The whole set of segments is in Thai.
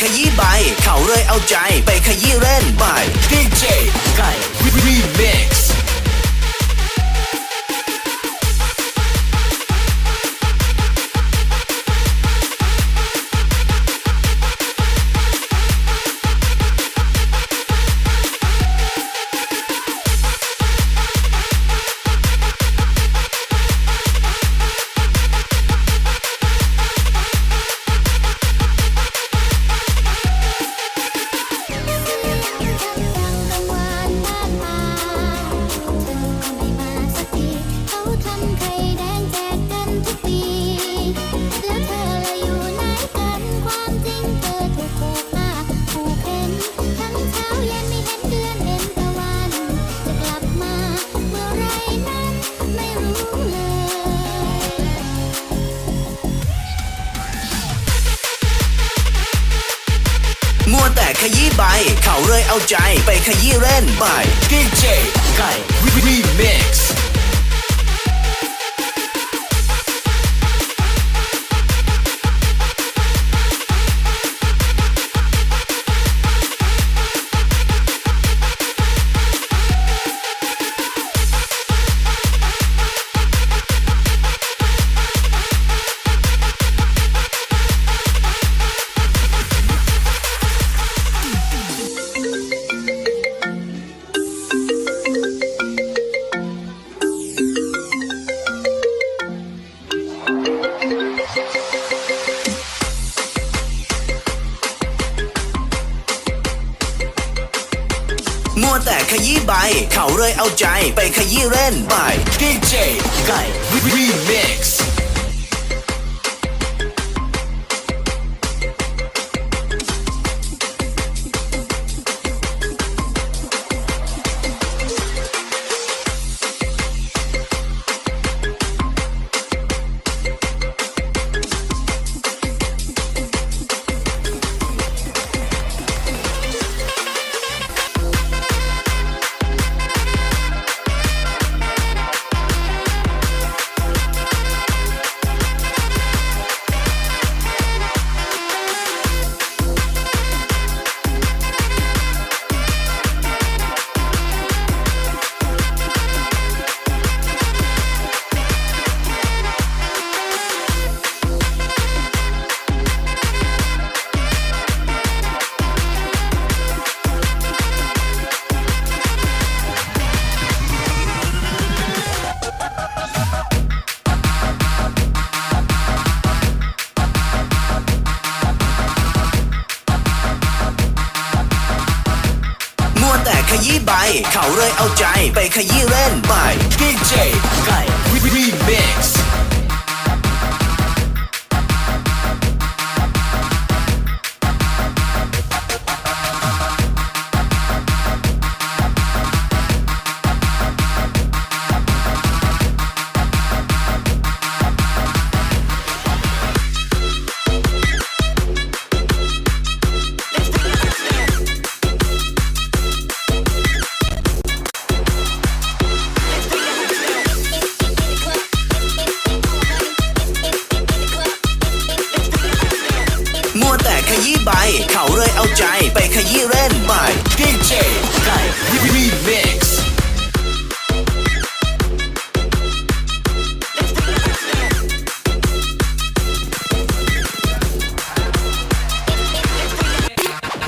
ขยี้ใบ เขาเลยเอาใจ ไปขยี้เล่นใบ DJ ไก่ Remix มัวแต่ขยี้ใบ เขาเลยเอาใจไปขยี้เล่นใบ DJ ไก่ Remix มััวแต่ขยี้ใบ เขาเลยเอาใจไปขยี้เล่นใบ DJ ไก่ Remix ยี้ใบ เขาเลยเอาใจไปขยี้เล่นใบ DJ ไก่ Remix เอาใจ ไปขยี้เล่นใบ DJ ไก่ Remix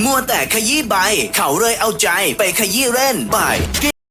มัวแต่ขยี้ใบ เขาเลยเอาใจไปขยี้เล่นใบ